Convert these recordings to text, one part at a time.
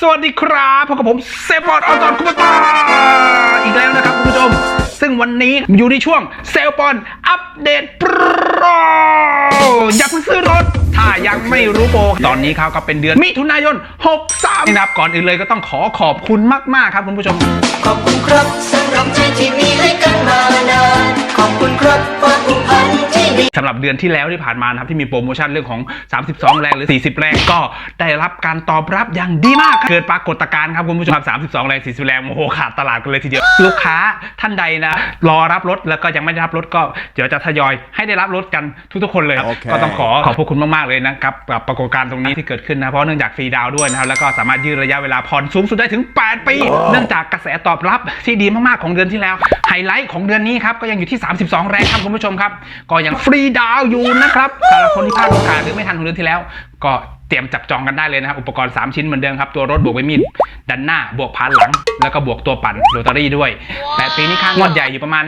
สวัสดีครับพบกับผมเซฟบอร์ดออนตอนคุปตาอีกแล้วนะครับคุณผู้ชม ซึ่งวันนี้อยู่ในช่วงเซลปอนอัปเดตโปรอย่าเพิ่งซื้อรถ ถ้ายังไม่รู้โปรตอนนี้เขาก็เป็นเดือนมิถุนายน 63นะครับก่อนอื่นเลยก็ต้องขอขอบคุณมาก ๆ ครับคุณผู้ชม ขอบคุณครับสำหรับใจที่มีให้กันมานานขอบคุณครับความผูกพันที่ดีสำหรับเดือนที่แล้วที่ผ่านมานะครับที่มีโปรโมชั่นเรื่องของ 32 แรงหรือ 40 แรงก็ได้รับการตอบรับอย่างดีมากครับเกิดปรากฏการณ์ครับคุณผู้ชมครับ32 แรง 40 แรงโอ้โหขาดตลาดกันเลยทีเดียว ลูกค้าท่านใดนะ รอรับรถแล้วก็ยังไม่ได้รับรถก็เดี๋ยวจะทยอยให้ได้รับรถกันทุกๆคนเลยครับโอเค ก็ต้องขอขอบพระคุณมากๆเลยนะครับกับปรากฏการณ์ตรงนี้ที่เกิดขึ้นนะเพราะเนื่องจากฟรีดาวน์ด้วยนะครับแล้วก็สามารถยืดระยะเวลาผ่อนสูงสุดได้ถึง 8 ปี เนื่องจากกระแสตอบรับที่ดีมากๆของเดือนที่แล้วไฮไลท์ของเดือนนี้ครับก็ยังอยู่ที่32 แรงครับคุณผู้ชมครับ ก็ยังฟรีดาวอยู่นะครับสำหรับคนที่พลาดโอกาสหรือไม่ทันของเดือนที่แล้ว ก็เตรียมจับจองกันได้เลยนะครับอุปกรณ์ 3 ชิ้นเหมือนเดิมครับ ตัวรถบวกใบมีดดันหน้าบวกพานหลัง แล้วก็บวกตัวปั่นโรตารี่ด้วย แต่ปีนี้ค่างวดใหญ่อยู่ประมาณ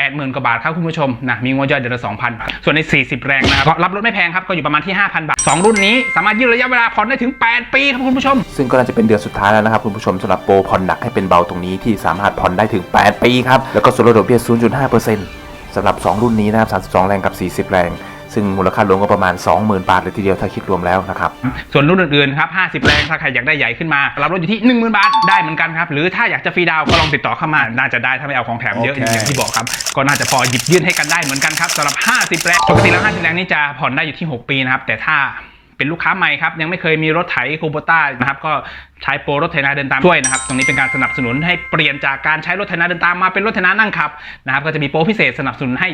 80,000กว่าบาทครับคุณผู้ชมนะมีงวดย่อยเดือนละ2,000 ส่วนใน 40 แรงนะครับก็รับรถไม่แพงครับก็อยู่ประมาณที่ 5,000 บาท 2 รุ่นนี้สามารถยืดระยะเวลาผ่อนได้ถึง 8 ปีครับคุณผู้ชม ซึ่งก็น่าจะเป็นเดือนสุดท้ายแล้วนะครับคุณผู้ชมสำหรับโปรผ่อนหนักให้เป็นเบาตรงนี้ที่สามารถผ่อนได้ถึง 8 ปีครับแล้วก็ส่วนลดดอกเบี้ย0.5%สำหรับ 2 รุ่นนี้นะครับ32 แรงกับ 40 แรง ซึ่งมูลค่ารวมก็ประมาณ 20,000 บาทเลยทีเดียวถ้าคิดรวมแล้วนะครับ ส่วนรุ่นอื่นๆครับ 50 แรง ถ้าใครอยากได้ใหญ่ขึ้นมา รับรถอยู่ที่ 10,000 บาท ได้เหมือนกันครับ หรือถ้าอยากจะฟรีดาวน์ก็ลองติดต่อเข้ามา น่าจะได้ถ้าไม่เอาของแถมเยอะโอเคอย่างที่บอกครับ ก็น่าจะพอหยิบยื่นให้กันได้เหมือนกันครับสำหรับ 50 แรง ปกติแล้ว 50 แรงนี่จะผ่อนได้อยู่ที่ 6 ปีนะครับ แต่ถ้าเป็นลูกค้าใหม่ครับยังไม่เคยมีรถไถคูโบต้านะครับก็ใช้โปรรถไถนาเดินตามช่วยนะครับตรงนี้เป็นการสนับสนุนให้เปลี่ยนจากการใช้รถไถนาเดินตามมาเป็นรถไถนานั่งขับนะครับก็จะมีโปรพิเศษสนับสนุนให้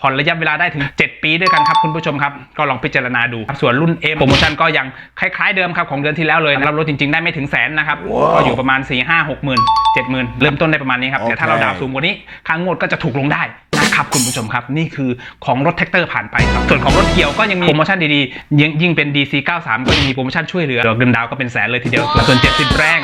ผ่อนระยะเวลาได้ถึง 7 ปีด้วยกันครับคุณผู้ชมครับ ก็ลองพิจารณาดูครับส่วนรุ่น A โปรโมชั่นก็ยังคล้ายๆเดิมครับของเดือนที่แล้วเลยรับรถจริงๆได้ไม่ถึงแสนนะครับ ก็อยู่ประมาณ 4 5 6หมื่น7หมื่นเริ่มต้นได้ประมาณนี้ครับแต่ถ้าเราดาวน์สูงกว่านี้ค่างวดก็จะถูกลงได้นะ ครับคุณผู้ชมครับ นี่คือของรถแท็กเตอร์ผ่านไปครับ ส่วนของรถเกี่ยวก็ยังมีโปรโมชั่นดีๆ ยิ่งยิ่งเป็น DC 93 ก็ยังมีโปรโมชั่นช่วยเหลือเงินดาวน์ก็เป็นแสนเลยทีเดียว ส่วน 70 แรง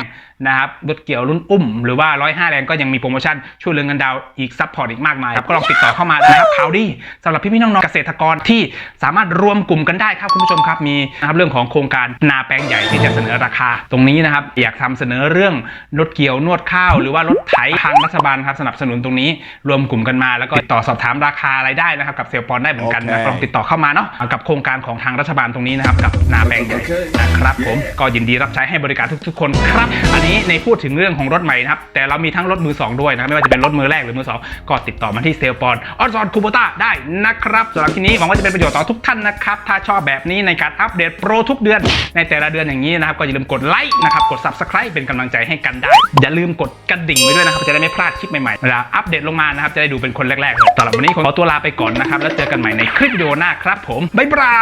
นะครับรถเกี่ยวรุ่นอุ้ม หรือว่า 105 แรงก็ยังมีโปรโมชั่นช่วยเหลือเงินดาวน์อีกซัพพอร์ตอีกมากมายครับก็ลองติดต่อเข้ามาได้นะครับข่าวดีสำหรับพี่ๆน้องๆเกษตรกรที่สามารถรวมกลุ่มกันได้ครับคุณผู้ชมครับมีนะครับเรื่องของโครงการนาแปลงใหญ่ที่จะเสนอราคา ตรงนี้นะครับอยากทำเสนอเรื่องรถเกี่ยวนวดข้าว หรือว่ารถไถทางรัฐบาลครับสนับสนุนตรงนี้รวมกลุ่มกันมาแล้วก็ติดต่อสอบถามราคาอะไรายได้นะครับกับเซลล์ปอนได้เหมือนกันนะโอเคลองติดต่อเข้ามาเนาะกับโครงการของทางรัฐบาลตรงนี้นะครับกับนาแปลงใหญ่นะครับผมก็ยินดีรับใช้ให้บริการทุกๆคนครับ อันนี้ในพูดถึงเรื่องของรถใหม่นะครับแต่เรามีทั้งรถมือสองด้วยนะครับไม่ว่าจะเป็นรถมือแรกหรือมือสองก็ติดต่อมาที่เซลล์ปอนออนซอนคูโบต้าได้นะครับสำหรับที่นี้หวังว่าจะเป็นประโยชน์ต่อทุกท่านนะครับถ้าชอบแบบนี้ในการอัปเดตโปรทุกเดือน ในแต่ละเดือนอย่างนี้นะครับก็อย่าลืมกดไลค์นะครับกด subscribe เป็นกำลังใจให้กันได้ อย่าลืมกดกระดิ่งไว้ด้วยนะครับจะได้ไม่พลาดคลิปใหม่ๆเวลาอัปเดตลงมานะครับจะได้ดูเป็นคนแรกๆเลยสำหรับวันนี้ขอตัวลาไปก่อนนะครับ แล้วเจอกันใหม่ในคลิปวิดีโอหน้าครับผม บ๊ายบา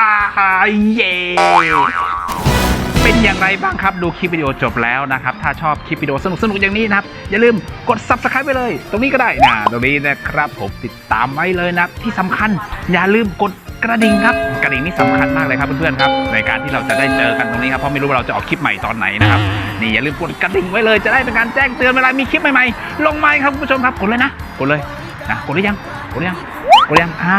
ยเย้เป็นอย่างไรบ้างครับ ดูคลิปวิดีโอจบแล้วนะครับ ถ้าชอบคลิปวิดีโอสนุกๆอย่างนี้นะครับ อย่าลืมกด subscribe ไปเลย ตรงนี้ก็ได้นะตรงนี้นะครับผมติดตามไว้เลยนะ ที่สำคัญอย่าลืมกดกระดิ่งครับ กระดิ่งนี่สำคัญมากเลยครับเพื่อนๆครับในการที่เราจะได้เจอกันตรงนี้ครับเพราะไม่รู้ว่าเราจะออกคลิปใหม่ตอนไหนนะครับนี่อย่าลืมกดกระดิ่งไว้เลยจะได้เป็นการแจ้งเตือนเวลามีคลิปใหม่ๆลงมาครับคุณผู้ชมครับกดเลยนะกดเลยนะกดหรือยัง กดยังกดยังอ่า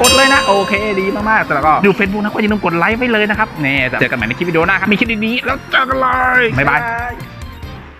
กดเลยนะ โอเคดีมากๆแล้วก็ดูเฟซบุ๊กนะก็อย่าลืมกดไลค์ไว้เลยนะครับเนี่ยเจอกันใหม่ในคลิปวิดีโอหน้าครับมีคลิปดีๆแล้วเจอกันเลยบ๊ายบาย